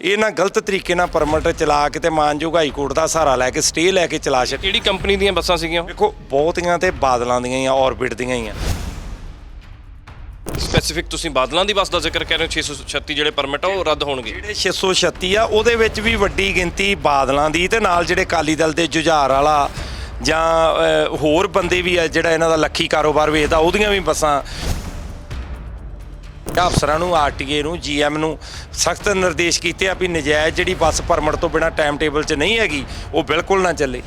ਇਹਨਾਂ ਗਲਤ ਤਰੀਕੇ ਨਾਲ ਪਰਮਿਟ ਚਲਾ ਕੇ ਤੇ ਮਾਨਯੋਗ ਹਾਈ ਕੋਰਟ ਦਾ ਸਹਾਰਾ ਲੈ ਕੇ ਸਟੇ ਲੈ ਕੇ ਚਲਾ ਛੱਡੀ ਕਿਹੜੀ ਕੰਪਨੀ ਦੀਆਂ ਬੱਸਾਂ ਸੀਗੀਆਂ? ਵੇਖੋ ਬਹੁਤੀਆਂ ਤੇ ਬਾਦਲਾਂ ਦੀਆਂ ਹੀ ਆ ਔਰਬਿਟ ਦੀਆਂ ਹੀ ਆ। ਸਪੈਸੀਫਿਕ ਤੁਸੀਂ ਬਾਦਲਾਂ ਦੀ ਬੱਸ ਦਾ ਜ਼ਿਕਰ ਕਰ ਰਹੇ ਹੋ 636 ਜਿਹੜੇ ਪਰਮਿਟ ਆ ਉਹ ਰੱਦ ਹੋਣਗੇ। ਜਿਹੜੇ 636 ਆ ਉਹਦੇ ਵਿੱਚ ਵੀ ਵੱਡੀ ਗਿਣਤੀ ਬਾਦਲਾਂ ਦੀ ਤੇ ਨਾਲ ਜਿਹੜੇ ਕਾਲੀ ਦਲ ਦੇ ਜੁਝਾਰ ਵਾਲਾ ਜਾਂ ਹੋਰ ਬੰਦੇ ਵੀ ਆ ਜਿਹੜਾ ਇਹਨਾਂ ਦਾ ਲੱਖੀ ਕਾਰੋਬਾਰ ਵੇਚਦਾ ਉਹਦੀਆਂ ਵੀ ਬੱਸਾਂ ਅਫਸਰਾਂ ਨੂੰ, ਆਰਟੀਏ ਨੂੰ, ਜੀਐਮ ਨੂੰ ਸਖਤ ਨਿਰਦੇਸ਼ ਕੀਤੇ ਆ ਵੀ ਨਜਾਇਜ਼ ਜਿਹੜੀ ਬੱਸ ਪਰਮਿਟ ਤੋਂ ਬਿਨਾ ਟਾਈਮ ਟੇਬਲ 'ਚ ਨਹੀਂ ਹੈਗੀ, ਉਹ ਬਿਲਕੁਲ ਨਾ ਚੱਲੇ।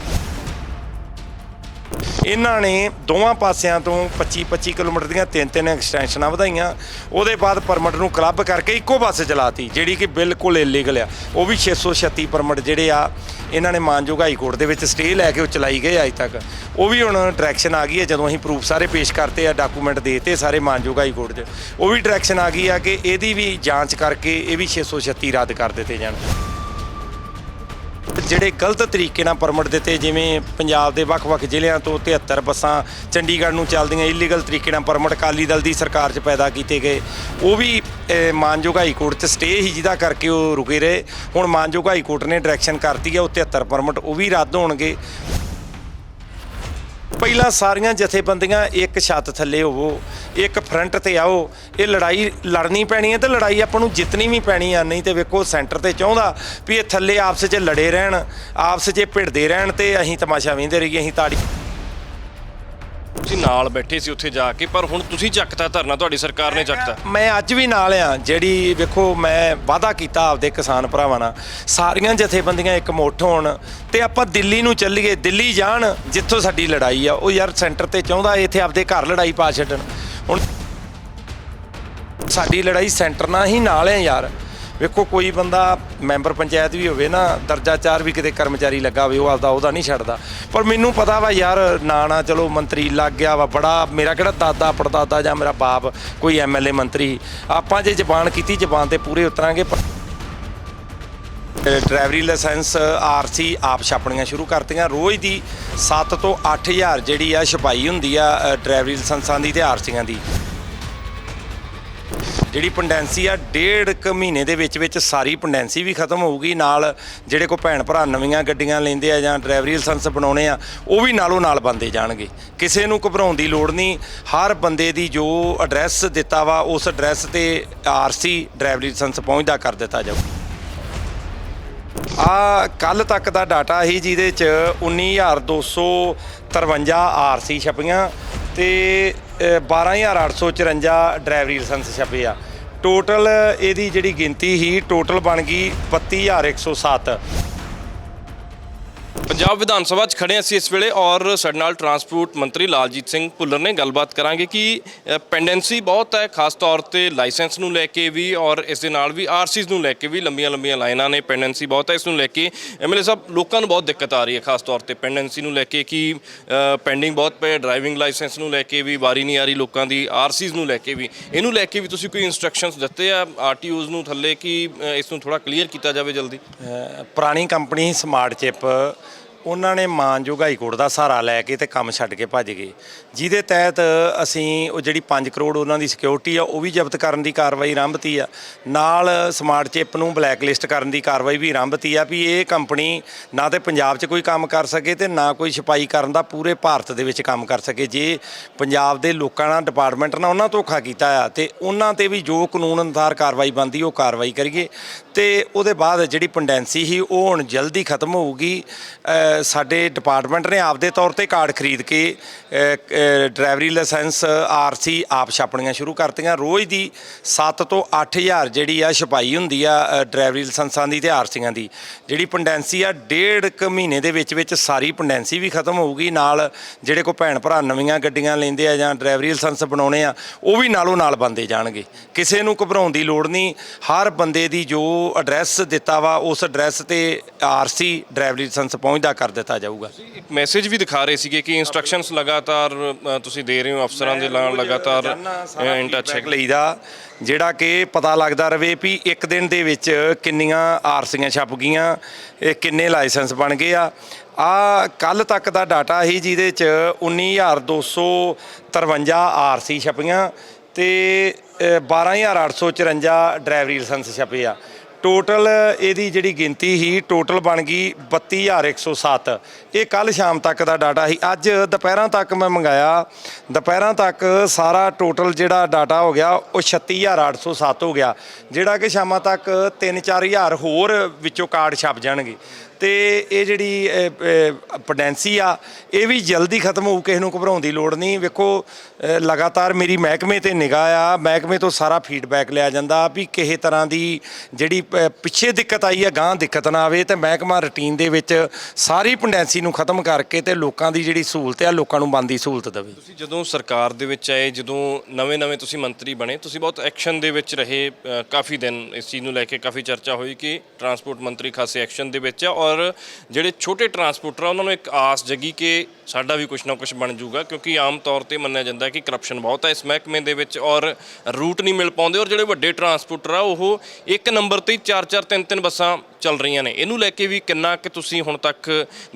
ਇਹਨਾਂ ਨੇ ਦੋਵਾਂ ਪਾਸਿਆਂ ਤੋਂ 25 25 ਕਿਲੋਮੀਟਰ ਦੀਆਂ ਤਿੰਨ ਤਿੰਨ ਐਕਸਟੈਂਸ਼ਨਾਂ ਵਧਾਈਆਂ। ਉਹਦੇ ਬਾਅਦ ਪਰਮਿਟ ਨੂੰ ਕਲੱਬ ਕਰਕੇ ਇੱਕੋ ਬੱਸ ਚਲਾਤੀ, ਜਿਹੜੀ ਕਿ ਬਿਲਕੁਲ ਇਲੀਗਲ ਆ। ਉਹ ਵੀ 636 ਪਰਮਿਟ ਜਿਹੜੇ ਆ ਇਹਨਾਂ ਨੇ ਮਾਨਯੋਗ ਹਾਈ ਕੋਰਟ ਦੇ ਵਿੱਚ ਸਟੇ ਲੈ ਕੇ ਉਹ ਚਲਾਈ ਗਏ ਅੱਜ ਤੱਕ। ਉਹ ਵੀ ਹੁਣ ਡਾਇਰੈਕਸ਼ਨ ਆ ਗਈ ਹੈ, ਜਦੋਂ ਅਸੀਂ ਪ੍ਰੂਫ ਸਾਰੇ ਪੇਸ਼ ਕਰਤੇ ਆ ਡਾਕੂਮੈਂਟ ਦੇਤੇ ਸਾਰੇ ਮਾਨਯੋਗ ਹਾਈ ਕੋਰਟ 'ਚ। ਉਹ ਵੀ ਡਾਇਰੈਕਸ਼ਨ ਆ ਗਈ ਆ ਕਿ ਇਹਦੀ ਵੀ ਜਾਂਚ ਕਰਕੇ ਇਹ ਵੀ 636 ਰੱਦ ਕਰ ਦਿੱਤੇ ਜਾਣ। ਜਿਹੜੇ ਗਲਤ ਤਰੀਕੇ ਨਾਲ ਪਰਮਿਟ ਦਿੱਤੇ, ਜਿਵੇਂ ਪੰਜਾਬ ਦੇ ਵੱਖ-ਵੱਖ ਜ਼ਿਲ੍ਹਿਆਂ ਤੋਂ 73 ਬੱਸਾਂ ਚੰਡੀਗੜ੍ਹ ਨੂੰ ਚੱਲਦੀਆਂ ਇਲੀਗਲ ਤਰੀਕੇ ਨਾਲ ਪਰਮਿਟ ਅਕਾਲੀ ਦਲ ਦੀ ਸਰਕਾਰ 'ਚ ਪੈਦਾ ਕੀਤੇ ਗਏ। ਉਹ ਵੀ ਮਾਨਯੋਗ ਹਾਈ ਕੋਰਟ 'ਚ ਸਟੇ ਹੀ ਜਿਹਦਾ ਕਰਕੇ ਉਹ ਰੁਕੇ ਰਹੇ। ਹੁਣ ਮਾਨਯੋਗ ਹਾਈ ਕੋਰਟ ਨੇ ਡਾਇਰੈਕਸ਼ਨ ਕਰਤੀ ਹੈ ਉਹ 73 ਪਰਮਿਟ ਉਹ ਵੀ ਰੱਦ ਹੋਣਗੇ। ਪਹਿਲਾਂ ਸਾਰੀਆਂ ਜਥੇਬੰਦੀਆਂ ਇੱਕ ਛੱਤ ਥੱਲੇ ਹੋਵੋ। ਇੱਕ ਫਰੰਟ ਤੇ ਆਓ ਇਹ ਲੜਾਈ ਲੜਨੀ ਪੈਣੀ ਹੈ ਤੇ ਲੜਾਈ ਆਪਾਂ ਨੂੰ ਜਿੱਤਣੀ ਵੀ ਪੈਣੀ ਆ ਨਹੀਂ ਤੇ ਵੇਖੋ ਸੈਂਟਰ ਤੇ ਚਾਹੁੰਦਾ ਵੀ ਇਹ ਥੱਲੇ ਆਪਸ 'ਚ ਲੜੇ ਰਹਿਣ ਆਪਸ 'ਚ ਭਿੜਦੇ ਰਹਿਣ ਤੇ ਅਸੀਂ ਤਮਾਸ਼ਾ ਵੇਂਦੇ ਰਹੀਏ ਅਸੀਂ ਤਾੜੀ ਤੁਸੀਂ ਨਾਲ ਬੈਠੇ ਸੀ ਉੱਥੇ ਜਾ ਕੇ ਪਰ ਹੁਣ ਤੁਸੀਂ ਚੱਕਤਾ ਧਰਨਾ ਤੁਹਾਡੀ ਸਰਕਾਰ ਨੇ ਚੱਕਤਾ। ਮੈਂ ਅੱਜ ਵੀ ਨਾਲ ਆ ਜਿਹੜੀ ਵੇਖੋ ਮੈਂ ਵਾਅਦਾ ਕੀਤਾ ਆਪਦੇ ਕਿਸਾਨ ਭਰਾਵਾਂ ਨਾਲ ਸਾਰੀਆਂ ਜਥੇਬੰਦੀਆਂ ਇੱਕ ਮੁੱਠ ਹੋਣ ਤੇ ਆਪਾਂ ਦਿੱਲੀ ਨੂੰ ਚੱਲੀਏ ਦਿੱਲੀ ਜਾਣ ਜਿੱਥੋਂ ਸਾਡੀ ਲੜਾਈ ਆ ਉਹ ਯਾਰ ਸੈਂਟਰ ਤੇ ਚਾਹੁੰਦਾ ਇੱਥੇ ਆਪਦੇ ਘਰ ਲੜਾਈ ਪਾ ਛੱਡਣ। ਹੁਣ ਸਾਡੀ ਲੜਾਈ ਸੈਂਟਰ ਨਾਲ ਹੀ ਨਾਲ ਹੈ ਯਾਰ। ਵੇਖੋ, ਕੋਈ ਬੰਦਾ ਮੈਂਬਰ ਪੰਚਾਇਤ ਵੀ ਹੋਵੇ ਨਾ, ਦਰਜਾ ਚਾਰ ਵੀ ਕਿਤੇ ਕਰਮਚਾਰੀ ਲੱਗਾ ਹੋਵੇ, ਉਹ ਆਪਦਾ ਉਹਦਾ ਨਹੀਂ ਛੱਡਦਾ। ਪਰ ਮੈਨੂੰ ਪਤਾ ਵਾ ਯਾਰ ਨਾ ਨਾ ਚਲੋ ਮੰਤਰੀ ਲੱਗ ਗਿਆ ਵਾ, ਬੜਾ ਮੇਰਾ ਕਿਹੜਾ ਦਾਦਾ, ਪੜਦਾਦਾ ਜਾਂ ਮੇਰਾ ਬਾਪ, ਕੋਈ ਐਮਐਲਏ ਮੰਤਰੀ। ਆਪਾਂ ਜੇ ਜ਼ਬਾਨ ਕੀਤੀ, ਜ਼ਬਾਨ ਤੇ ਪੂਰੇ ਉਤਰਾਂਗੇ, ਪਰ ਡਰਾਈਵਰੀ ਲਾਇਸੈਂਸ, ਆਰਸੀ ਆਪ ਛਾਪਣੀਆਂ ਸ਼ੁਰੂ ਕਰਤੀਆਂ। ਰੋਜ਼ ਦੀ 7 ਤੋਂ 8000 ਜਿਹੜੀ ਆ ਛਪਾਈ ਹੁੰਦੀ ਆ ਡਰਾਈਵਰੀ ਲਾਇਸੈਂਸਾਂ ਦੀ ਤੇ ਆਰਸੀਆਂ ਦੀ। ਜਿਹੜੀ ਪੰਡੈਂਸੀ ਆ, ਡੇਢ ਕੁ ਮਹੀਨੇ ਦੇ ਵਿੱਚ ਵਿੱਚ ਸਾਰੀ ਪੰਡੈਂਸੀ ਵੀ ਖਤਮ ਹੋਊਗੀ। ਨਾਲ ਜਿਹੜੇ ਕੋ ਭੈਣ ਭਰਾ ਨਵੀਆਂ ਗੱਡੀਆਂ ਲੈਂਦੇ ਆ ਜਾਂ ਡਰਾਈਵਰੀ ਲਾਇਸੈਂਸ ਬਣਾਉਣੇ ਆ, ਉਹ ਵੀ ਨਾਲੋਂ ਨਾਲ ਬੰਦੇ ਜਾਣਗੇ। ਕਿਸੇ ਨੂੰ ਘਬਰਾਉਣ ਦੀ ਲੋੜ ਨਹੀਂ। ਹਰ ਬੰਦੇ ਦੀ ਜੋ ਐਡਰੈਸ ਦਿੱਤਾ ਵਾ, ਉਸ ਐਡਰੈਸ ਤੇ ਆਰਸੀ ਡਰਾਈਵਰੀ ਲਾਇਸੈਂਸ ਪਹੁੰਚਦਾ ਕਰ ਦਿੱਤਾ ਜਾਊ। ਆ ਕੱਲ ਤੱਕ ਦਾ ਡਾਟਾ ਸੀ ਜਿਹਦੇ ਚ 19253 ਆਰਸੀ ਛਪੀਆਂ ਤੇ ਅ, 12854 ਡਰਾਈਵਰੀ ਲਾਇਸੈਂਸ ਛਪੇ ਆ। ਟੋਟਲ ਇਹਦੀ ਜਿਹੜੀ ਗਿਣਤੀ ਸੀ ਟੋਟਲ ਬਣ ਗਈ 32107 ਪੰਜਾਬ ਵਿਧਾਨ ਸਭਾ 'ਚ ਖੜੇ ਹਾਂ ਅਸੀਂ ਇਸ ਵੇਲੇ ਔਰ ਸਾਡੇ ਨਾਲ ਟਰਾਂਸਪੋਰਟ ਮੰਤਰੀ ਲਾਲਜੀਤ ਸਿੰਘ ਭੁੱਲਰ ਨੇ ਗੱਲਬਾਤ ਕਰਾਂਗੇ ਕਿ ਪੈਂਡੈਂਸੀ ਬਹੁਤ ਹੈ, ਖਾਸ ਤੌਰ ਤੇ ਲਾਇਸੈਂਸ ਨੂੰ ਲੈ ਕੇ ਵੀ ਔਰ ਇਸ ਦੇ ਨਾਲ ਵੀ ਆਰਸੀਜ਼ ਨੂੰ ਲੈ ਕੇ ਵੀ ਲੰਬੀਆਂ ਲੰਬੀਆਂ ਲਾਈਨਾਂ ਨੇ, ਪੈਂਡੈਂਸੀ ਬਹੁਤ ਹੈ ਇਸ ਨੂੰ ਲੈ ਕੇ। ਐਮਐਲਏ ਸਾਹਿਬ, ਲੋਕਾਂ ਨੂੰ ਬਹੁਤ ਦਿੱਕਤ ਆ ਰਹੀ ਹੈ ਖਾਸ ਤੌਰ ਤੇ ਪੈਂਡੈਂਸੀ ਨੂੰ ਲੈ ਕੇ ਕਿ ਪੈਂਡਿੰਗ ਬਹੁਤ ਪਏ, ਡਰਾਈਵਿੰਗ ਲਾਇਸੈਂਸ ਨੂੰ ਲੈ ਕੇ ਵੀ, ਵਾਰੀ ਨਹੀਂ ਆ ਰਹੀ ਲੋਕਾਂ ਦੀ, ਆਰਸੀਜ਼ ਨੂੰ ਲੈ ਕੇ ਵੀ। ਇਹਨੂੰ ਲੈ ਕੇ ਵੀ ਤੁਸੀਂ ਕੋਈ ਇਨਸਟਰਕਸ਼ਨਸ ਦਿੱਤੇ ਆ ਆਰਟੀਓਜ਼ ਨੂੰ ਥੱਲੇ ਕਿ ਇਸ ਨੂੰ ਥੋੜਾ ਕਲੀਅਰ ਕੀਤਾ ਜਾਵੇ ਜਲਦੀ? ਪੁਰਾਣੀ ਕੰਪਨੀ ਸਮਾਰਟ ਚਿਪ ਉਹਨਾਂ ਨੇ ਮਾਨਯੋਗ ਹਾਈ ਕੋਰਟ ਦਾ ਸਹਾਰਾ ਲੈ ਕੇ ਤੇ ਕੰਮ ਛੱਡ ਕੇ ਭੱਜ ਗਏ। ਜਿਹਦੇ ਤਹਿਤ ਅਸੀਂ ਉਹ ਜਿਹੜੀ 5 ਕਰੋੜ ਉਹਨਾਂ ਦੀ ਸਿਕਿਉਰਿਟੀ ਆ, ਉਹ ਵੀ ਜ਼ਬਤ ਕਰਨ ਦੀ ਕਾਰਵਾਈ ਆਰੰਭਤੀ ਆ। ਨਾਲ ਸਮਾਰਟ ਚਿਪ ਨੂੰ ਬਲੈਕ ਲਿਸਟ ਕਰਨ ਦੀ ਕਾਰਵਾਈ ਵੀ ਆਰੰਭਤੀ ਆ ਵੀ ਇਹ ਕੰਪਨੀ ਨਾ ਤੇ ਪੰਜਾਬ 'ਚ ਕੋਈ ਕੰਮ ਕਰ ਸਕੇ ਤੇ ਨਾ ਕੋਈ ਛਪਾਈ ਕਰਨ ਦਾ ਪੂਰੇ ਭਾਰਤ ਦੇ ਵਿੱਚ ਕੰਮ ਕਰ ਸਕੇ। ਜੇ ਪੰਜਾਬ ਦੇ ਲੋਕਾਂ ਨਾਲ ਡਿਪਾਰਟਮੈਂਟ ਨਾਲ ਉਹਨਾਂ ਧੋਖਾ ਕੀਤਾ ਆ ਤੇ ਉਹਨਾਂ ਤੇ ਵੀ ਜੋ ਕਾਨੂੰਨ ਅਨੁਸਾਰ ਕਾਰਵਾਈ ਬਣਦੀ, ਉਹ ਕਾਰਵਾਈ ਕਰੀਏ। ਤੇ ਉਹਦੇ ਬਾਅਦ ਜਿਹੜੀ ਪੰਡੈਂਸੀ ਸੀ, ਉਹ ਹੁਣ ਜਲਦੀ ਖਤਮ ਹੋਊਗੀ। ਸਾਡੇ ਡਿਪਾਰਟਮੈਂਟ ਨੇ ਆਪਦੇ ਤੌਰ ਤੇ ਕਾਰਡ ਖਰੀਦ ਕੇ ਡਰਾਈਵਰੀ ਲਾਇਸੈਂਸ ਆਰਸੀ ਆਪ ਛਾਪਣੀਆਂ ਸ਼ੁਰੂ ਕਰਤੀਆਂ। ਰੋਜ਼ ਦੀ 7 ਤੋਂ 8000 ਜਿਹੜੀ ਆ ਛਪਾਈ ਹੁੰਦੀ ਆ ਡਰਾਈਵਰੀ ਲਾਇਸੈਂਸਾਂ ਦੀ ਤੇ ਆਰਸੀਆਂ ਦੀ। ਜਿਹੜੀ ਪੰਡੈਂਸੀ ਆ, ਡੇਢ ਕੁ ਮਹੀਨੇ ਦੇ ਵਿੱਚ ਵਿੱਚ ਸਾਰੀ ਪੰਡੈਂਸੀ ਵੀ ਖਤਮ ਹੋਊਗੀ। ਨਾਲ ਜਿਹੜੇ ਕੋ ਭੈਣ ਭਰਾ ਨਵੀਆਂ ਗੱਡੀਆਂ ਲੈਂਦੇ ਆ ਜਾਂ ਡਰਾਈਵਰੀ ਲਾਇਸੈਂਸ ਬਣਾਉਣੇ ਆ, ਉਹ ਵੀ ਨਾਲੋਂ ਨਾਲ ਬੰਦੇ ਜਾਣਗੇ। ਕਿਸੇ ਨੂੰ ਘਬਰਾਉਣ ਦੀ ਲੋੜ ਨਹੀਂ। ਹਰ ਬੰਦੇ ਦੀ ਜੋ ਐਡਰੈਸ ਦਿੱਤਾ ਵਾ, ਉਸ ਐਡਰੈਸ ਤੇ ਆਰਸੀ ਡਰਾਈਵਰੀ ਲਾਇਸੈਂਸ ਪਹੁੰਚਦਾ। ਕਰ ਦਿੱਤਾ ਜਾਊਗਾ। ਇੱਕ ਮੈਸੇਜ ਵੀ ਦਿਖਾ ਰਹੇ ਸੀਗੇ ਕਿ ਇਨਸਟਰਕਸ਼ਨਸ ਲਗਾਤਾਰ ਅ, ਤੁਸੀਂ ਦੇ ਰਹੇ ਹੋ ਅਫਸਰਾਂ ਦੇ ਨਾਲ ਲਗਾਤਾਰ ਇਨ ਟੱਚ ਚੈੱਕ ਲਈਦਾ ਜਿਹੜਾ ਕਿ ਪਤਾ ਲੱਗਦਾ ਰਵੇ ਵੀ ਇੱਕ ਦਿਨ ਦੇ ਵਿੱਚ ਕਿੰਨੀਆਂ ਆਰਸੀਆਂ ਛਪ ਗਈਆਂ ਇਹ ਕਿੰਨੇ ਲਾਇਸੈਂਸ ਬਣ ਗਏ ਆ। ਆ ਕੱਲ ਤੱਕ ਦਾ ਡਾਟਾ ਸੀ ਜਿਹਦੇ ਚ 19253 ਆਰਸੀ ਛਪੀਆਂ ਤੇ ਅ, 12854 ਡਰਾਈਵਰੀ ਲਾਇਸੈਂਸ ਛਪੇ ਆ। ਟੋਟਲ ਇਹਦੀ ਜਿਹੜੀ ਗਿਣਤੀ ਸੀ ਟੋਟਲ ਬਣ ਗਈ 32107 ਇਹ ਕੱਲ ਸ਼ਾਮ ਤੱਕ ਦਾ ਡਾਟਾ ਸੀ। ਅੱਜ ਦੁਪਹਿਰਾਂ ਤੱਕ ਮੈਂ ਮੰਗਾਇਆ। ਦੁਪਹਿਰਾਂ ਤੱਕ ਸਾਰਾ ਟੋਟਲ ਜਿਹੜਾ ਡਾਟਾ ਹੋ ਗਿਆ, ਉਹ 36807 ਹੋ ਗਿਆ। ਜਿਹੜਾ ਕਿ ਸ਼ਾਮਾਂ ਤੱਕ 3-4000 ਹੋਰ ਵਿੱਚੋਂ ਕਾਰਡ ਛਪ ਜਾਣਗੇ। ਤੇ ਇਹ ਜਿਹੜੀ ਪੋਟੈਂਸੀ ਆ, ਇਹ ਵੀ ਜਲਦੀ ਖਤਮ ਹੋਊ, ਕਿਸੇ ਨੂੰ ਘਬਰਾਉਣ ਦੀ ਲੋੜ ਨਹੀਂ। ਵੇਖੋ ਲਗਾਤਾਰ ਮੇਰੀ ਮਹਿਕਮੇ ਤੇ ਨਿਗਾਹ ਆ, ਮਹਿਕਮੇ ਤੋਂ ਸਾਰਾ ਫੀਡਬੈਕ ਲਿਆ ਜਾਂਦਾ ਵੀ ਕਿਸੇ ਤਰ੍ਹਾਂ ਦੀ ਜਿਹੜੀ ਪ- ਪਿੱਛੇ ਦਿੱਕਤ ਆਈ ਆ ਗਾਂ ਦਿੱਕਤ ਨਾ ਆਵੇ, ਤੇ ਮਹਿਕਮਾ ਰੁਟੀਨ ਦੇ ਵਿੱਚ ਸਾਰੀ ਪੋਟੈਂਸੀ ਨੂੰ ਖਤਮ ਕਰਕੇ ਤੇ ਲੋਕਾਂ ਦੀ ਜਿਹੜੀ ਸਹੂਲਤ ਆ, ਲੋਕਾਂ ਨੂੰ ਬੰਦੀ ਸਹੂਲਤ ਦੇਵੇ। ਤੁਸੀਂ ਜਦੋਂ ਸਰਕਾਰ ਦੇ ਵਿੱਚ ਆਏ, ਜਦੋਂ ਨਵੇਂ-ਨਵੇਂ ਤੁਸੀਂ ਮੰਤਰੀ ਬਣੇ, ਤੁਸੀਂ ਬਹੁਤ ਐਕਸ਼ਨ ਦੇ ਵਿੱਚ ਰਹੇ ਕਾਫੀ ਦਿਨ ਇਸ ਚੀਜ਼ ਨੂੰ ਲੈ ਕੇ ਕਾਫੀ ਚਰਚਾ ਹੋਈ ਕਿ ਟਰਾਂਸਪੋਰਟ ਮੰਤਰੀ ਖਾਸੇ ਐਕਸ਼ਨ ਦੇ ਵਿੱਚ ਆ, ਔਰ ਜਿਹੜੇ ਛੋਟੇ ਟਰਾਂਸਪੋਰਟਰ ਆ ਉਹਨਾਂ ਨੂੰ ਇੱਕ ਆਸ ਜਗੀ ਕਿ ਸਾਡਾ ਵੀ ਕੁਝ ਨਾ ਕੁਝ ਬਣ ਜਾਊਗਾ, ਕਿਉਂਕਿ ਆਮ ਤੌਰ ਤੇ ਮੰਨਿਆ ਜਾਂਦਾ ਹੈ ਕਿ ਕਰਪਸ਼ਨ ਬਹੁਤ ਹੈ ਇਸ ਮਹਿਕਮੇ ਦੇ ਵਿੱਚ ਔਰ ਰੂਟ ਨਹੀਂ ਮਿਲ ਪਾਉਂਦੇ ਔਰ ਜਿਹੜੇ ਵੱਡੇ ਟਰਾਂਸਪੋਰਟਰ ਆ, ਉਹ ਇੱਕ ਨੰਬਰ ਤੇ 4-4 3-3 ਬੱਸਾਂ ਚੱਲ ਰਹੀਆਂ ਨੇ। ਇਹਨੂੰ ਲੈ ਕੇ ਵੀ ਕਿੰਨਾ ਕਿ ਤੁਸੀਂ ਹੁਣ ਤੱਕ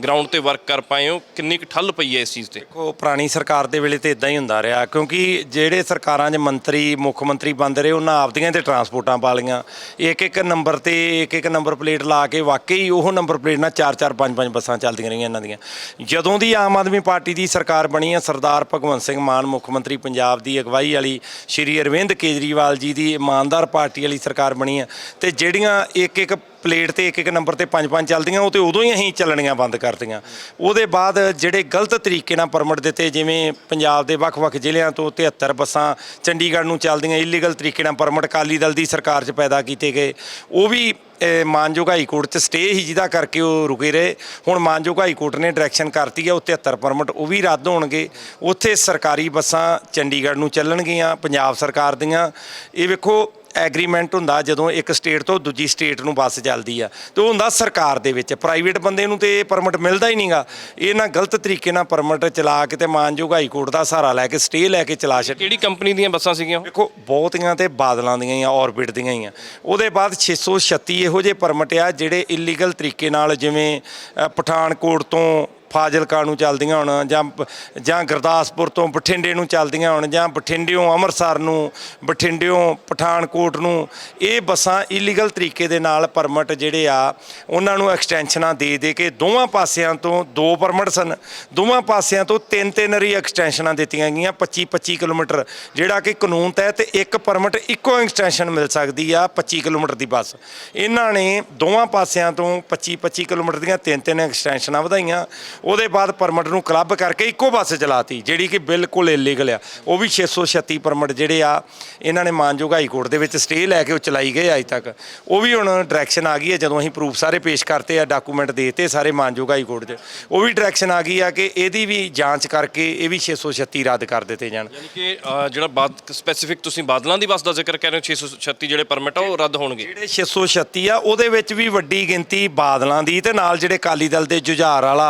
ਗਰਾਊਂਡ ਤੇ ਵਰਕ ਕਰ ਪਾਏ ਹੋ? ਕਿੰਨੀ ਕੁ ਠੱਲ ਪਈ ਹੈ ਇਸ ਚੀਜ਼ ਤੇ? ਉਹ ਪੁਰਾਣੀ ਸਰਕਾਰ ਦੇ ਵੇਲੇ ਤੇ ਇਦਾਂ ਹੀ ਹੁੰਦਾ ਰਿਹਾ, ਕਿਉਂਕਿ ਜਿਹੜੇ ਸਰਕਾਰਾਂ 'ਚ ਮੰਤਰੀ, ਮੁੱਖ ਮੰਤਰੀ ਬੰਦ ਰਹੇ, ਉਹਨਾਂ ਆਪਦੀਆਂ ਤੇ ਟਰਾਂਸਪੋਰਟਾਂ ਪਾ ਲਈਆਂ। ਇੱਕ ਇੱਕ ਨੰਬਰ ਤੇ ਇੱਕ ਇੱਕ ਨੰਬਰ ਪਲੇਟ ਲਾ ਕੇ ਵਾਕਈ ਉਹ ਨੰਬਰ ਪਲੇਟ ਨਾਲ 4-4 5-5 ਬੱਸਾਂ ਚੱਲਦੀਆਂ ਰਹੀਆਂ ਇਹਨਾਂ ਦੀਆਂ। ਜਦੋਂ ਦੀ ਆਮ ਆਦਮੀ ਪਾਰਟੀ ਦੀ ਸਰਕਾਰ ਬਣੀ ਹੈ, ਸਰਦਾਰ ਭਗਵੰਤ ਸਿੰਘ ਮਾਨ, ਮੁੱਖ ਮੰਤਰੀ ਪੰਜਾਬ ਦੀ, ਅਗਵਾਈ ਵਾਲੀ, ਸ਼੍ਰੀ ਅਰਵਿੰਦ ਕੇਜਰੀਵਾਲ ਜੀ ਦੀ ਇਮਾਨਦਾਰ ਪਾਰਟੀ ਵਾਲੀ ਸਰਕਾਰ ਬਣੀ ਹੈ। ਤੇ ਜਿਹੜੀਆਂ ਇੱਕ ਇੱਕ ਪਲੇਟ ਤੇ ਇੱਕ ਇੱਕ ਨੰਬਰ ਤੇ ਪੰਜ ਪੰਜ ਚੱਲਦੀਆਂ, ਉਹ ਤੇ ਉਦੋਂ ਹੀ ਅਸੀਂ ਚੱਲਣੀਆਂ ਬੰਦ ਕਰਤੀਆਂ। ਉਹਦੇ ਬਾਅਦ ਜਿਹੜੇ ਗਲਤ ਤਰੀਕੇ ਨਾਲ ਪਰਮਿਟ ਦਿੱਤੇ, ਜਿਵੇਂ ਪੰਜਾਬ ਦੇ ਵੱਖ-ਵੱਖ ਜ਼ਿਲ੍ਹਿਆਂ ਤੋਂ 73 ਬੱਸਾਂ ਚੰਡੀਗੜ੍ਹ ਨੂੰ ਚੱਲਦੀਆਂ ਇਲੀਗਲ ਤਰੀਕੇ ਨਾਲ ਪਰਮਿਟ ਅਕਾਲੀ ਦਲ ਦੀ ਸਰਕਾਰ 'ਚ ਪੈਦਾ ਕੀਤੇ ਗਏ। ਉਹ ਵੀ ਮਾਨਯੋਗ ਹਾਈ ਕੋਰਟ 'ਚ ਸਟੇ ਹੀ ਜਿਹਦਾ ਕਰਕੇ ਉਹ ਰੁਕੇ ਰਹੇ। ਹੁਣ ਮਾਨਯੋਗ ਹਾਈ ਕੋਰਟ ਨੇ ਡਾਇਰੈਕਸ਼ਨ ਕਰਤੀ ਹੈ ਉਹ 73 ਪਰਮਿਟ ਉਹ ਵੀ ਰੱਦ ਹੋਣਗੇ। ਉੱਥੇ ਸਰਕਾਰੀ ਬੱਸਾਂ ਚੰਡੀਗੜ੍ਹ ਨੂੰ ਚੱਲਣਗੀਆਂ, ਪੰਜਾਬ ਸਰਕਾਰ ਦੀਆਂ। ਇਹ ਵੇਖੋ ਐਗਰੀਮੈਂਟ ਹੁੰਦਾ ਜਦੋਂ ਇੱਕ ਸਟੇਟ ਤੋਂ ਦੂਜੀ ਸਟੇਟ ਨੂੰ ਬੱਸ ਚੱਲਦੀ ਆ। ਤੇ ਉਹ ਹੁੰਦਾ ਸਰਕਾਰ ਦੇ ਵਿੱਚ। ਪ੍ਰਾਈਵੇਟ ਬੰਦੇ ਨੂੰ ਤੇ ਪਰਮਿਟ ਮਿਲਦਾ ਹੀ ਨਹੀਂਗਾ। ਇਹ ਨਾ ਗਲਤ ਤਰੀਕੇ ਨਾਲ ਪਰਮਿਟ ਚਲਾ ਕੇ ਤੇ ਮਾਨਯੋਗ ਹਾਈ ਕੋਰਟ ਦਾ ਸਹਾਰਾ ਲੈ ਕੇ ਸਟੇ ਲੈ ਕੇ ਚਲਾ ਛੱਡ ਕਿਹੜੀ ਕੰਪਨੀ ਦੀਆਂ ਬੱਸਾਂ ਸੀਗੀਆਂ? ਉਹ? ਵੇਖੋ ਬਹੁਤੀਆਂ ਤੇ ਬਾਦਲਾਂ ਦੀਆਂ ਹੀ ਆ ਔਰਬਿਟ ਦੀਆਂ ਹੀ ਆ। ਉਹਦੇ ਬਾਅਦ 636 ਇਹੋ ਜਿਹੇ ਪਰਮਿਟ ਆ ਜਿਹੜੇ ਇਲੀਗਲ ਤਰੀਕੇ ਨਾਲ ਜਿਵੇਂ ਅ, ਪਠਾਨਕੋਟ ਤੋਂ ਫਾਜ਼ਿਲਕਾ ਨੂੰ ਚੱਲਦੀਆਂ ਹੋਣ, ਜਾਂ ਜਾਂ ਗੁਰਦਾਸਪੁਰ ਤੋਂ ਬਠਿੰਡੇ ਨੂੰ ਚੱਲਦੀਆਂ ਹੋਣ, ਜਾਂ ਬਠਿੰਡਿਓਂ ਅੰਮ੍ਰਿਤਸਰ ਨੂੰ, ਬਠਿੰਡਿਓਂ ਪਠਾਨਕੋਟ ਨੂੰ, ਇਹ ਬੱਸਾਂ ਇਲੀਗਲ ਤਰੀਕੇ ਦੇ ਨਾਲ ਪਰਮਿਟ ਜਿਹੜੇ ਆ, ਉਹਨਾਂ ਨੂੰ ਐਕਸਟੈਂਸ਼ਨਾਂ ਦੇ ਦੇ ਕੇ ਦੋਵਾਂ ਪਾਸਿਆਂ ਤੋਂ ਦੋ ਪਰਮਿਟ ਸਨ। ਦੋਵਾਂ ਪਾਸਿਆਂ ਤੋਂ ਤਿੰਨ ਤਿੰਨ ਰੀ ਐਕਸਟੈਂਸ਼ਨਾਂ ਦਿੱਤੀਆਂ ਗਈਆਂ 25 25 ਕਿਲੋਮੀਟਰ, ਜਿਹੜਾ ਕਿ ਕਾਨੂੰਨ ਤਹਿਤ ਇੱਕ ਪਰਮਿਟ ਇੱਕੋ ਐਕਸਟੈਂਸ਼ਨ ਮਿਲ ਸਕਦੀ ਆ 25 ਕਿਲੋਮੀਟਰ ਦੀ ਬੱਸ। ਇਹਨਾਂ ਨੇ ਦੋਵਾਂ ਪਾਸਿਆਂ ਤੋਂ 25 25 ਕਿਲੋਮੀਟਰ ਦੀਆਂ ਤਿੰਨ ਤਿੰਨ ਐਕਸਟੈਂਸ਼ਨਾਂ ਵਧਾਈਆਂ। ਉਹਦੇ ਬਾਅਦ ਪਰਮਿਟ ਨੂੰ ਕਲੱਬ ਕਰਕੇ ਇੱਕੋ ਬੱਸ ਚਲਾਤੀ ਜਿਹੜੀ ਕਿ ਬਿਲਕੁਲ ਇਲੀਗਲ ਆ। ਉਹ ਵੀ 636 ਪਰਮਿਟ ਜਿਹੜੇ ਆ ਇਹਨਾਂ ਨੇ ਮਾਨਯੋਗ ਹਾਈ ਕੋਰਟ ਦੇ ਵਿੱਚ ਸਟੇ ਲੈ ਕੇ ਉਹ ਚਲਾਈ ਗਏ ਅੱਜ ਤੱਕ। ਉਹ ਵੀ ਹੁਣ ਡਾਇਰੈਕਸ਼ਨ ਆ ਗਈ ਹੈ ਜਦੋਂ ਅਸੀਂ ਪ੍ਰੂਫ ਸਾਰੇ ਪੇਸ਼ ਕਰਤੇ ਆ ਡਾਕੂਮੈਂਟ ਦੇਤੇ ਸਾਰੇ ਮਾਨਯੋਗ ਹਾਈ ਕੋਰਟ 'ਚ। ਉਹ ਵੀ ਡਾਇਰੈਕਸ਼ਨ ਆ ਗਈ ਆ ਕਿ ਇਹਦੀ ਵੀ ਜਾਂਚ ਕਰਕੇ ਇਹ ਵੀ 636 ਰੱਦ ਕਰ ਦਿੱਤੇ ਜਾਣ। ਯਾਨੀ ਕਿ ਅ, ਜਿਹੜਾ ਬਾਦ ਸਪੈਸੀਫਿਕ ਤੁਸੀਂ ਬਾਦਲਾਂ ਦੀ ਬੱਸ ਦਾ ਜ਼ਿਕਰ ਕਰ ਰਹੇ ਹੋ 636 ਜਿਹੜੇ ਪਰਮਿਟ ਆ ਉਹ ਰੱਦ ਹੋਣਗੇ। ਜਿਹੜੇ 636 ਆ ਉਹਦੇ ਵਿੱਚ ਵੀ ਵੱਡੀ ਗਿਣਤੀ ਬਾਦਲਾਂ ਦੀ ਤੇ ਨਾਲ ਜਿਹੜੇ ਅਕਾਲੀ ਦਲ ਦੇ ਜੁਝਾਰ ਵਾਲਾ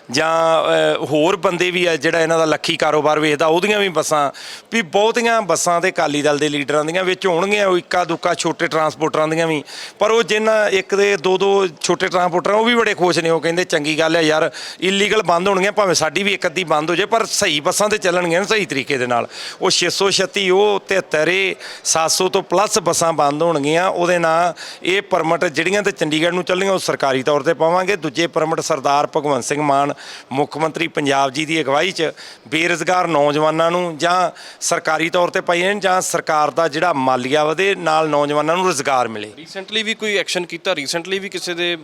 ਜਾਂ ਹੋਰ ਬੰਦੇ ਵੀ ਆ ਜਿਹੜਾ ਇਹਨਾਂ ਦਾ ਲੱਖੀ ਕਾਰੋਬਾਰ ਵੇਚਦਾ ਉਹਦੀਆਂ ਵੀ ਬੱਸਾਂ, ਵੀ ਬਹੁਤੀਆਂ ਬੱਸਾਂ ਤੇ ਅਕਾਲੀ ਦਲ ਦੇ ਲੀਡਰਾਂ ਦੀਆਂ ਵਿੱਚ ਹੋਣਗੀਆਂ, ਉਹ ਇੱਕਾ ਦੁੱਕਾ ਛੋਟੇ ਟਰਾਂਸਪੋਰਟਰਾਂ ਦੀਆਂ ਵੀ। ਪਰ ਉਹ ਜਿਨ੍ਹਾਂ ਇੱਕ ਦੇ ਦੋ ਦੋ ਛੋਟੇ ਟਰਾਂਸਪੋਰਟਰ ਉਹ ਵੀ ਬੜੇ ਖੁਸ਼ ਨੇ, ਉਹ ਕਹਿੰਦੇ ਚੰਗੀ ਗੱਲ ਹੈ ਯਾਰ ਇਲੀਗਲ ਬੰਦ ਹੋਣਗੀਆਂ, ਭਾਵੇਂ ਸਾਡੀ ਵੀ ਇੱਕ ਅੱਧੀ ਬੰਦ ਹੋ ਜਾਏ, ਪਰ ਸਹੀ ਬੱਸਾਂ ਤੇ ਚੱਲਣਗੀਆਂ ਸਹੀ ਤਰੀਕੇ ਦੇ ਨਾਲ। ਉਹ 636 ਉਹ 73 700 ਤੋਂ ਪਲੱਸ ਬੱਸਾਂ ਬੰਦ ਹੋਣਗੀਆਂ, ਉਹਦੇ ਨਾਲ ਇਹ ਪਰਮਿਟ ਜਿਹੜੀਆਂ ਤੇ ਚੰਡੀਗੜ੍ਹ ਨੂੰ ਚੱਲਣਗੀਆਂ, ਉਹ ਸਰਕਾਰੀ ਤੌਰ ਤੇ ਪਾਵਾਂਗੇ। ਦੂਜੇ ਪਰਮਿਟ ਸਰਦਾਰ ਭਗਵੰਤ ਸਿੰਘ ਮਾਨ ਮੁੱਖ ਮੰਤਰੀ ਪੰਜਾਬ ਜੀ ਦੀ ਅਗਵਾਈ 'ਚ ਬੇਰੁਜ਼ਗਾਰ ਨੌਜਵਾਨਾਂ ਨੂੰ ਜਾਂ ਸਰਕਾਰੀ ਤੌਰ ਤੇ ਪਾਈ ਜਾਣ ਜਾਂ ਸਰਕਾਰ ਦਾ ਜਿਹੜਾ ਮਾਲੀਆ ਵਧੇ ਨਾਲ ਨੌਜਵਾਨਾਂ ਨੂੰ ਰੁਜ਼ਗਾਰ ਮਿਲੇ। ਰੀਸੈਂਟਲੀ ਵੀ ਕੋਈ ਐਕਸ਼ਨ ਕੀਤਾ? ਰੀਸੈਂਟਲੀ ਵੀ ਕਿਸੇ ਦੇ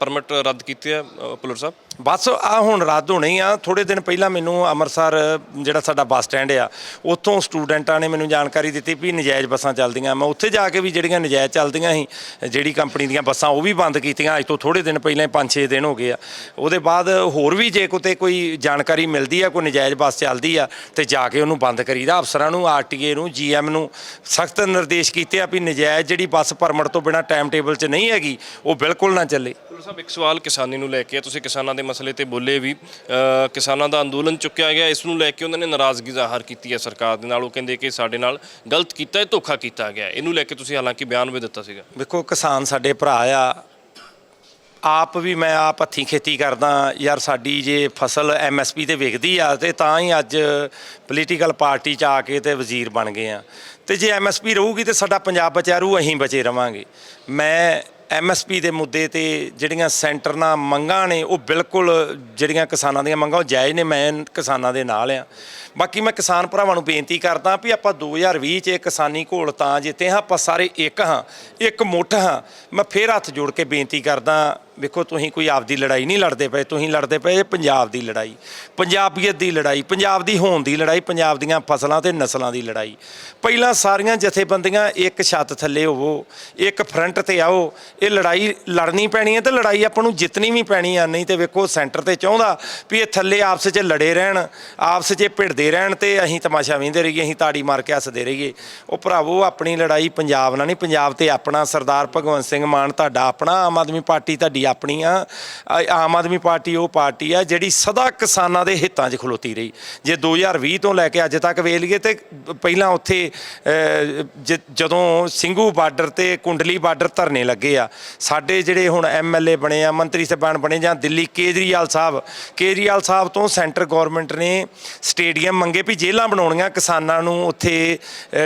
ਪਰਮਿਟ ਰੱਦ ਕੀਤੇ ਆ ਅ, ਭੁੱਲਰ ਸਾਹਿਬ? ਬਸ ਆ ਹੁਣ ਰੱਦ ਹੋਣੇ ਆ। ਥੋੜੇ ਦਿਨ ਪਹਿਲਾਂ ਮੈਨੂੰ ਅੰਮ੍ਰਿਤਸਰ ਜਿਹੜਾ ਸਾਡਾ ਬੱਸ ਸਟੈਂਡ ਆ ਉੱਥੋਂ ਸਟੂਡੈਂਟਾਂ ਨੇ ਮੈਨੂੰ ਜਾਣਕਾਰੀ ਦਿੱਤੀ ਵੀ ਨਜਾਇਜ਼ ਬੱਸਾਂ ਚੱਲਦੀਆਂ। ਮੈਂ ਉੱਥੇ ਜਾ ਕੇ ਵੀ ਜਿਹੜੀਆਂ ਨਜਾਇਜ਼ ਚੱਲਦੀਆਂ ਸੀ ਜਿਹੜੀ ਕੰਪਨੀ ਦੀਆਂ ਬੱਸਾਂ ਉਹ ਵੀ ਬੰਦ ਕੀਤੀਆਂ। ਅੱਜ ਤੋਂ ਥੋੜੇ ਦਿਨ ਪਹਿਲਾਂ 5-6 ਦਿਨ ਹੋ ਗਏ ਆ। ਉਹਦੇ ਬਾਅਦ ਹੋਰ ਵੀ ਜੇ ਕਿਤੇ ਕੋਈ ਜਾਣਕਾਰੀ ਮਿਲਦੀ ਆ ਕੋਈ ਨਜਾਇਜ਼ ਬੱਸ ਚੱਲਦੀ ਆ ਤੇ ਜਾ ਕੇ ਉਹਨੂੰ ਬੰਦ ਕਰੀਦਾ ਅਫਸਰਾਂ ਨੂੰ ਆਰਟੀਏ ਨੂੰ ਜੀਐਮ ਨੂੰ ਸਖਤ ਨਿਰਦੇਸ਼ ਕੀਤੇ ਆ ਵੀ ਨਜਾਇਜ਼ ਜਿਹੜੀ ਬੱਸ ਪਰਮਿਟ ਤੋਂ ਬਿਨਾ ਟਾਈਮ ਟੇਬਲ 'ਚ ਨਹੀਂ ਹੈਗੀ ਉਹ ਬਿਲਕੁਲ ਨਾ ਚੱਲੇ ਭੁੱਲਰ ਸਾਹਿਬ ਇੱਕ ਸਵਾਲ ਕਿਸਾਨੀ ਨੂੰ ਲੈ ਕੇ। ਤੁਸੀਂ ਕਿਸਾਨਾਂ ਦੇ ਮਸਲੇ ਤੇ ਬੋਲੇ ਵੀ ਕਿਸਾਨਾਂ ਦਾ ਅੰਦੋਲਨ ਚੁੱਕਿਆ ਗਿਆ ਇਸ ਨੂੰ ਲੈ ਕੇ ਉਹਨਾਂ ਨੇ ਨਾਰਾਜ਼ਗੀ ਜ਼ਾਹਰ ਕੀਤੀ ਹੈ ਸਰਕਾਰ ਦੇ ਨਾਲ ਉਹ ਕਹਿੰਦੇ ਕਿ ਸਾਡੇ ਨਾਲ ਗਲਤ ਕੀਤਾ ਹੈ ਧੋਖਾ ਕੀਤਾ ਗਿਆ। ਇਹਨੂੰ ਲੈ ਕੇ ਤੁਸੀਂ ਹਾਲਾਂਕਿ ਬਿਆਨ ਵੀ ਦਿੱਤਾ ਸੀਗਾ ਵੇਖੋ ਕਿਸਾਨ ਸਾਡੇ ਭਰਾ ਆ ਆਪ ਵੀ ਮੈਂ ਆਪ ਹੱਥੀਂ ਖੇਤੀ ਕਰਦਾ ਯਾਰ ਸਾਡੀ ਜੇ ਫਸਲ ਐਮਐਸਪੀ ਤੇ ਵਿਕਦੀ ਆ ਤੇ ਤਾਂ ਹੀ ਅੱਜ ਪੋਲੀਟੀਕਲ ਪਾਰਟੀ ਚ ਆ ਕੇ ਤੇ ਵਜ਼ੀਰ ਬਣ ਗਏ ਆ। ਤੇ ਜੇ ਐਮਐਸਪੀ ਰਹੂਗੀ ਤੇ ਸਾਡਾ ਪੰਜਾਬ ਬਚਿਆ ਰਹੂ, ਅਸੀਂ ਬਚੇ ਰਵਾਂਗੇ। ਮੈਂ ਐਮਐਸਪੀ ਦੇ ਮੁੱਦੇ ਤੇ ਜਿਹੜੀਆਂ ਸੈਂਟਰ ਨਾਲ ਮੰਗਾਂ ਨੇ, ਉਹ ਬਿਲਕੁਲ ਜਿਹੜੀਆਂ ਕਿਸਾਨਾਂ ਦੀਆਂ ਮੰਗਾਂ, ਉਹ ਜਾਇਜ਼ ਨੇ, ਮੈਂ ਕਿਸਾਨਾਂ ਦੇ ਨਾਲ ਆ। ਬਾਕੀ ਮੈਂ ਕਿਸਾਨ ਭਰਾਵਾਂ ਨੂੰ ਬੇਨਤੀ ਕਰਦਾ ਵੀ ਆਪਾਂ 2020 ਚ ਇਹ ਕਿਸਾਨੀ ਘੋਲ ਤਾਂ ਜਿੱਤੇ ਹਾਂ, ਆਪਾਂ ਸਾਰੇ ਇੱਕ ਹਾਂ, ਇੱਕ ਮੁੱਠ ਹਾਂ। ਮੈਂ ਫੇਰ ਹੱਥ ਜੋੜ ਕੇ ਬੇਨਤੀ ਕਰਦਾ ਵੇਖੋ, ਤੁਸੀਂ ਕੋਈ ਆਪਦੀ ਲੜਾਈ ਨਹੀਂ ਲੜਦੇ ਪਏ, ਤੁਸੀਂ ਲੜਦੇ ਪਏ ਇਹ ਪੰਜਾਬ ਦੀ ਲੜਾਈ, ਪੰਜਾਬੀਅਤ ਦੀ ਲੜਾਈ, ਪੰਜਾਬ ਦੀ ਹੋਣ ਦੀ ਲੜਾਈ, ਪੰਜਾਬ ਦੀਆਂ ਫਸਲਾਂ ਤੇ ਨਸਲਾਂ ਦੀ ਲੜਾਈ। ਪਹਿਲਾਂ ਸਾਰੀਆਂ ਜਥੇਬੰਦੀਆਂ ਇੱਕ ਛੱਤ ਥੱਲੇ ਹੋਵੋ, ਇੱਕ ਫਰੰਟ ਤੇ ਆਓ, ਇਹ ਲੜਾਈ ਲੜਨੀ ਪੈਣੀ ਹੈ ਤੇ ਲੜਾਈ ਆਪਾਂ ਨੂੰ ਜਿੱਤਣੀ ਵੀ ਪੈਣੀ ਆ, ਨਹੀਂ ਤੇ ਵੇਖੋ ਸੈਂਟਰ ਤੇ ਚਾਹੁੰਦਾ ਵੀ ਇਹ ਥੱਲੇ ਆਪਸ 'ਚ ਲੜੇ ਰਹਿਣ, ਆਪਸ 'ਚ ਭਿੜਦੇ ਰਹਿਣ ਤੇ ਅਸੀਂ ਤਮਾਸ਼ਾ ਵੇਂਦੇ ਰਹੀਏ, ਅਸੀਂ ਤਾੜੀ ਮਾਰ ਕੇ ਹੱਸਦੇ ਰਹੀਏ। ਉਹ ਭਰਾਵੋ, ਆਪਣੀ ਲੜਾਈ ਪੰਜਾਬ ਨਾਲ ਨਹੀਂ, ਪੰਜਾਬ ਤੇ ਆਪਣਾ ਸਰਦਾਰ ਭਗਵੰਤ ਸਿੰਘ ਮਾਨ, ਤੁਹਾਡਾ ਆਪਣਾ ਆਮ ਆਦਮੀ ਪਾਰਟੀ, ਤੁਹਾਡੀ ਆਪਣੀ ਆ ਆ- ਆਮ ਆਦਮੀ ਪਾਰਟੀ ਉਹ ਪਾਰਟੀ ਆ ਜਿਹੜੀ ਸਦਾ ਕਿਸਾਨਾਂ ਦੇ ਹਿੱਤਾਂ 'ਚ ਖਲੋਤੀ ਰਹੀ। ਜੇ 2020 ਤੋਂ ਲੈ ਕੇ ਅੱਜ ਤੱਕ ਵੇਖ ਲਈਏ ਤੇ ਪਹਿਲਾਂ ਉੱਥੇ ਅਹ, ਜ- ਜਦੋਂ ਸਿੰਘੂ ਬਾਰਡਰ ਤੇ ਕੁੰਡਲੀ ਬਾਰਡਰ ਧਰਨੇ ਲੱਗੇ ਆ ਸਾਡੇ ਜਿਹੜੇ ਹੁਣ ਐਮਐਲਏ ਬਣੇ ਆ ਮੰਤਰੀ ਸਾਹਿਬਾਨ ਬਣੇ ਜਾਂ ਦਿੱਲੀ ਕੇਜਰੀਵਾਲ ਸਾਹਿਬ ਕੇਜਰੀਵਾਲ ਸਾਹਿਬ ਤੋਂ ਸੈਂਟਰ ਗਵਰਨਮੈਂਟ ਨੇ ਸਟੇਡੀਅਮ ਮੰਗੇ ਵੀ ਜੇਲ੍ਹਾਂ ਬਣਾਉਣੀਆਂ ਕਿਸਾਨਾਂ ਨੂੰ ਉੱਥੇ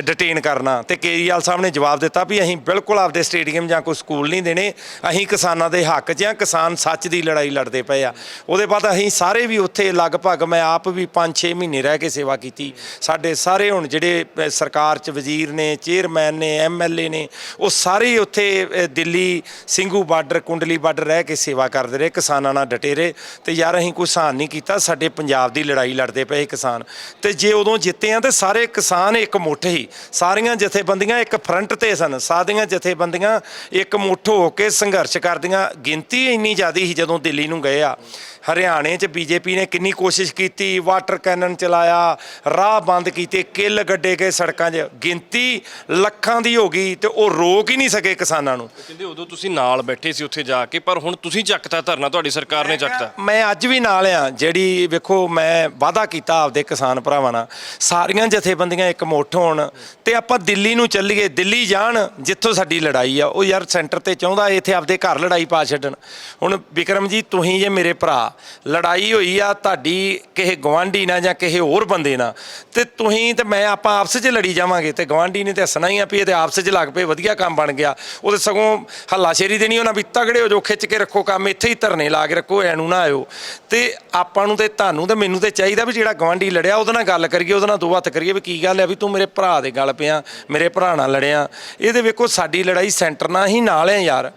ਡਿਟੇਨ ਕਰਨਾ। ਤੇ ਕੇਜਰੀਵਾਲ ਸਾਹਿਬ ਨੇ ਜਵਾਬ ਦਿੱਤਾ ਵੀ ਅਸੀਂ ਬਿਲਕੁਲ ਆਪਦੇ ਸਟੇਡੀਅਮ ਜਾਂ ਕੋਈ ਸਕੂਲ ਨਹੀਂ ਦੇਣੇ ਅਸੀਂ ਕਿਸਾਨਾਂ ਦੇ ਹੱਕ 'ਚ ਕਿਸਾਨ ਸੱਚ ਦੀ ਲੜਾਈ ਲੜਦੇ ਪਏ ਆ। ਉਹਦੇ ਬਾਅਦ ਅਸੀਂ ਸਾਰੇ ਵੀ ਉੱਥੇ ਲਗਭਗ ਮੈਂ ਆਪ ਵੀ 5-6 ਮਹੀਨੇ ਰਹਿ ਕੇ ਸੇਵਾ ਕੀਤੀ। ਸਾਡੇ ਸਾਰੇ ਹੁਣ ਜਿਹੜੇ ਸਰਕਾਰ 'ਚ ਵਜ਼ੀਰ ਨੇ, ਚੇਅਰਮੈਨ ਨੇ ਐਮਐਲਏ ਨੇ, ਉਹ ਸਾਰੇ ਉੱਥੇ ਦਿੱਲੀ, ਸਿੰਘੂ ਬਾਰਡਰ, ਕੁੰਡਲੀ ਬਾਰਡਰ ਰਹਿ ਕੇ ਸੇਵਾ ਕਰਦੇ ਰਹੇ, ਕਿਸਾਨਾਂ ਨਾਲ ਡਟੇ ਰਹੇ ਤੇ ਯਾਰ ਅਸੀਂ ਕੋਈ ਸਹਾਨ ਨਹੀਂ ਕੀਤਾ, ਸਾਡੇ ਪੰਜਾਬ ਦੀ ਲੜਾਈ ਲੜਦੇ ਪਏ ਕਿਸਾਨ। ਤੇ ਜੇ ਉਦੋਂ ਜਿੱਤੇ ਆ, ਤੇ ਸਾਰੇ ਕਿਸਾਨ ਇੱਕ ਮੁੱਠ ਹੀ। ਸਾਰੀਆਂ ਜਥੇਬੰਦੀਆਂ ਇੱਕ ਫਰੰਟ ਤੇ ਸਨ। ਸਾਰੀਆਂ ਜਥੇਬੰਦੀਆਂ ਇੱਕ ਮੁੱਠ ਹੋ ਕੇ ਸੰਘਰਸ਼ ਕਰਦੀਆਂ ਗਿਣਤੀ ਇੰਨੀ ਜ਼ਿਆਦੀ ਸੀ ਜਦੋਂ ਦਿੱਲੀ ਨੂੰ ਗਏ ਆ। ਹਰਿਆਣੇ 'ਚ ਬੀਜੇਪੀ ਨੇ ਕਿੰਨੀ ਕੋਸ਼ਿਸ਼ ਕੀਤੀ ਵਾਟਰ ਕੈਨਨ ਚਲਾਇਆ ਰਾਹ ਬੰਦ ਕੀਤੇ ਕਿੱਲ ਗੱਡੇ ਗਏ ਸੜਕਾਂ 'ਚ। ਗਿਣਤੀ ਲੱਖਾਂ ਦੀ ਹੋ ਗਈ ਤੇ ਉਹ ਰੋਕ ਹੀ ਨਹੀਂ ਸਕੇ ਕਿਸਾਨਾਂ ਨੂੰ। ਕਹਿੰਦੇ ਉਦੋਂ ਤੁਸੀਂ ਨਾਲ ਬੈਠੇ ਸੀ ਉੱਥੇ ਜਾ ਕੇ ਪਰ ਹੁਣ ਤੁਸੀਂ ਚੱਕਤਾ ਧਰਨਾ ਤੁਹਾਡੀ ਸਰਕਾਰ ਨੇ ਚੱਕਤਾ। ਮੈਂ ਅੱਜ ਵੀ ਨਾਲ ਆ ਜਿਹੜੀ ਵੇਖੋ ਮੈਂ ਵਾਅਦਾ ਕੀਤਾ ਆਪਦੇ ਕਿਸਾਨ ਭਰਾਵਾਂ ਨਾਲ। ਸਾਰੀਆਂ ਜਥੇਬੰਦੀਆਂ ਇੱਕ ਮੁੱਠ ਹੋਣ ਤੇ ਆਪਾਂ ਦਿੱਲੀ ਨੂੰ ਚੱਲੀਏ ਦਿੱਲੀ ਜਾਣ ਜਿੱਥੋਂ ਸਾਡੀ ਲੜਾਈ ਆ। ਉਹ ਯਾਰ ਸੈਂਟਰ ਤੇ ਚਾਹੁੰਦਾ ਇੱਥੇ ਆਪਦੇ ਘਰ ਲੜਾਈ ਪਾ ਛੱਡਣ। ਹੁਣ ਵਿਕਰਮ ਜੀ ਤੁਸੀਂ ਜੇ ਮੇਰੇ ਭਰਾ ਲੜਾਈ ਹੋਈ ਆ, ਤੁਹਾਡੀ ਕਿਸੇ ਗਵਾਂਢੀ ਨਾਲ ਜਾਂ ਕਿਸੇ ਹੋਰ ਬੰਦੇ ਨਾਲ, ਤੇ ਤੁਸੀਂ ਤੇ ਮੈਂ ਆਪਾਂ ਆਪਸ 'ਚ ਲੜੀ ਜਾਵਾਂਗੇ, ਤੇ ਗਵਾਂਢੀ ਨੇ ਤੇ ਹੱਸਣਾ ਹੀ ਆ ਵੀ ਇਹ ਤੇ ਆਪਸ 'ਚ ਲੱਗ ਪਏ, ਵਧੀਆ ਕੰਮ ਬਣ ਗਿਆ। ਉਹਦੇ ਸਗੋਂ ਹੱਲਾਸ਼ੇਰੀ ਦੇਣੀ, ਉਹਨਾਂ ਵੀ ਤਗੜੇ ਹੋ ਜੋ ਖਿੱਚ ਕੇ ਰੱਖੋ ਕੰਮ, ਇੱਥੇ ਹੀ ਧਰਨੇ ਲਾ ਕੇ ਰੱਖੋ, ਐਨੂੰ ਨਾ ਆਇਓ। ਤੇ ਆਪਾਂ ਨੂੰ ਤੇ ਤੁਹਾਨੂੰ ਤੇ ਮੈਨੂੰ ਤੇ ਚਾਹੀਦਾ ਵੀ ਜਿਹੜਾ ਗਵਾਂਢੀ ਲੜਿਆ, ਉਹਦੇ ਨਾਲ ਗੱਲ ਕਰੀਏ, ਉਹਦੇ ਨਾਲ ਦੋ ਹੱਥ ਕਰੀਏ, ਵੀ ਕੀ ਗੱਲ ਹੈ ਵੀ ਤੂੰ ਮੇਰੇ ਭਰਾ ਦੇ ਗੱਲ ਪਿਆ, ਮੇਰੇ ਭਰਾ ਨਾਲ ਲੜਿਆ। ਇਹਦੇ ਵੇਖੋ, ਸਾਡੀ ਲੜਾਈ ਸੈਂਟਰ ਨਾਲ ਹੀ ਨਾਲ ਹੈ ਯਾਰ।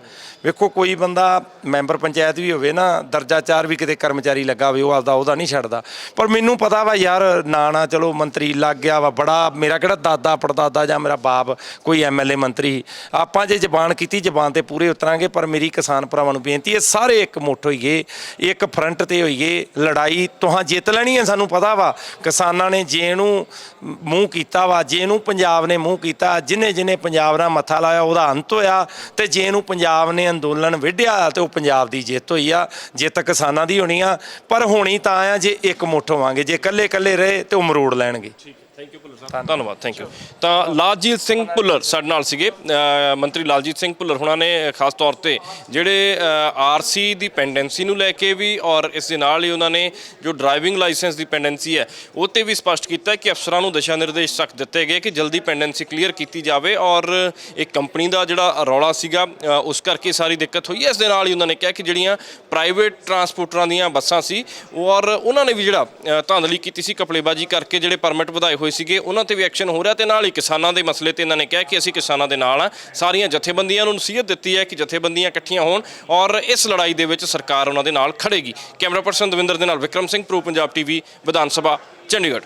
ਵੇਖੋ, ਕੋਈ ਬੰਦਾ ਮੈਂਬਰ ਪੰਚਾਇਤ ਵੀ ਹੋਵੇ ਨਾ, ਦਰਜਾ ਚਾਰ ਵੀ ਕਿਤੇ ਕਰਮਚਾਰੀ ਲੱਗਾ ਹੋਵੇ, ਉਹ ਆਪਦਾ ਉਹਦਾ ਨਹੀਂ ਛੱਡਦਾ। ਪਰ ਮੈਨੂੰ ਪਤਾ ਵਾ ਯਾਰ ਨਾ ਨਾ ਚਲੋ ਮੰਤਰੀ ਲੱਗ ਗਿਆ ਵਾ, ਬੜਾ ਮੇਰਾ ਕਿਹੜਾ ਦਾਦਾ, ਪੜਦਾਦਾ ਜਾਂ ਮੇਰਾ ਬਾਪ, ਕੋਈ ਐਮਐਲਏ ਮੰਤਰੀ। ਆਪਾਂ ਜੇ ਜ਼ਬਾਨ ਕੀਤੀ, ਜ਼ਬਾਨ ਤੇ ਪੂਰੇ ਉਤਰਾਂਗੇ, ਪਰ ਮੇਰੀ ਕਿਸਾਨ ਭਰਾਵਾਂ ਨੂੰ ਬੇਨਤੀ ਹੈ, ਸਾਰੇ ਇੱਕ ਮੁੱਠ ਹੋਈਏ, ਇੱਕ ਫਰੰਟ ਤੇ ਹੋਈਏ, ਲੜਾਈ ਤੁਹਾਂ ਜਿੱਤ ਲੈਣੀ ਹੈ, ਸਾਨੂੰ ਪਤਾ ਵਾ। ਕਿਸਾਨਾਂ ਨੇ ਜੇ ਇਹਨੂੰ ਮੂੰਹ ਕੀਤਾ ਵਾ, ਜੇ ਨੂੰ ਪੰਜਾਬ ਨੇ ਮੂੰਹ ਕੀਤਾ ਜਿਨੇ ਜਿਨੇ ਪੰਜਾਬ ਨਾਲ ਮੱਥਾ ਲਾਇਆ, ਉਹਦਾ ਅੰਤ ਹੋਇਆ, ਤੇ ਜੇ ਇਹਨੂੰ ਪੰਜਾਬ ਨੇ ਅੰਦੋਲਨ ਵਿੱਢਿਆ ਤੇ ਉਹ ਪੰਜਾਬ ਦੀ ਜਿੱਤ ਹੋਈ ਆ। ਜਿੱਤ ਕਿਸਾਨਾਂ ਦੀ ਹੋਣੀ ਆ, ਪਰ ਹੋਣੀ ਤਾਂ ਆ ਜੇ ਇੱਕ ਮੁੱਠ ਹੋਵਾਂਗੇ, ਜੇ ਇਕੱਲੇ ਇਕੱਲੇ ਰਹੇ ਤੇ ਉਹ ਮਰੋੜ ਲੈਣਗੇ। ਥੈਂਕ ਯੂ ਭੁੱਲਰ ਸਾਹਿਬ ਧੰਨਵਾਦ ਥੈਂਕ ਯੂ ਤਾਂ ਲਾਲਜੀਤ ਸਿੰਘ ਭੁੱਲਰ ਸਾਡੇ ਨਾਲ ਸੀਗੇ। ਮੰਤਰੀ ਲਾਲਜੀਤ ਸਿੰਘ ਭੁੱਲਰ ਹੁਣਾਂ ਨੇ ਖਾਸ ਤੌਰ ਤੇ ਜਿਹੜੇ ਆਰਸੀ ਦੀ ਪੈਂਡੈਂਸੀ ਨੂੰ ਲੈ ਕੇ ਵੀ ਔਰ ਇਸ ਦੇ ਨਾਲ ਹੀ ਉਹਨਾਂ ਨੇ ਜੋ ਡਰਾਈਵਿੰਗ ਲਾਇਸੈਂਸ ਦੀ ਪੈਂਡੈਂਸੀ ਹੈ ਉਹ ਤੇ ਵੀ ਸਪਸ਼ਟ ਕੀਤਾ ਕਿ ਅਫਸਰਾਂ ਨੂੰ ਦਿਸ਼ਾ ਨਿਰਦੇਸ਼ ਸਖਤ ਦਿੱਤੇ ਗਏ ਕਿ ਜਲਦੀ ਪੈਂਡੈਂਸੀ ਕਲੀਅਰ ਕੀਤੀ ਜਾਵੇ ਔਰ ਇੱਕ ਕੰਪਨੀ ਦਾ ਜਿਹੜਾ ਰੌਲਾ ਸੀਗਾ ਉਸ ਕਰਕੇ ਸਾਰੀ ਦਿੱਕਤ ਹੋਈ ਹੈ। ਇਸ ਦੇ ਨਾਲ ਹੀ ਉਹਨਾਂ ਨੇ ਕਿਹਾ ਕਿ ਜਿਹੜੀਆਂ ਪ੍ਰਾਈਵੇਟ ਟਰਾਂਸਪੋਰਟਰਾਂ ਦੀਆਂ ਬੱਸਾਂ ਸੀ ਔਰ ਉਹਨਾਂ ਨੇ ਵੀ ਜਿਹੜਾ ਅ, ਧਾਂਦਲੀ ਕੀਤੀ ਸੀ ਕਪੜੇਬਾਜ਼ੀ ਕਰਕੇ ਜਿਹੜੇ ਪਰਮਿਟ ਵਧਾਏ ਹੋਏ ਸੀਗੇ, ਉਹਨਾਂ ਤੇ ਵੀ ਐਕਸ਼ਨ ਹੋ ਰਿਹਾ ਤੇ ਨਾਲ ਹੀ ਕਿਸਾਨਾਂ ਦੇ ਮਸਲੇ ਤੇ ਇਹਨਾਂ ਨੇ ਕਿਹਾ ਕਿ ਅਸੀਂ ਕਿਸਾਨਾਂ ਦੇ ਨਾਲ ਆ ਸਾਰੀਆਂ ਜਥੇਬੰਦੀਆਂ ਨੂੰ ਨਸੀਹਤ ਦਿੱਤੀ ਹੈ ਕਿ ਜਥੇਬੰਦੀਆਂ ਇਕੱਠੀਆਂ ਹੋਣ ਔਰ ਇਸ ਲੜਾਈ ਦੇ ਵਿੱਚ ਸਰਕਾਰ ਉਹਨਾਂ ਦੇ ਨਾਲ ਖੜੇਗੀ। ਕੈਮਰਾ ਪਰਸਨ ਦਵਿੰਦਰ ਦੇ ਨਾਲ ਵਿਕਰਮ ਸਿੰਘ, ਪ੍ਰੋ ਪੰਜਾਬ ਟੀਵੀ, ਵਿਧਾਨ ਸਭਾ, ਚੰਡੀਗੜ੍ਹ।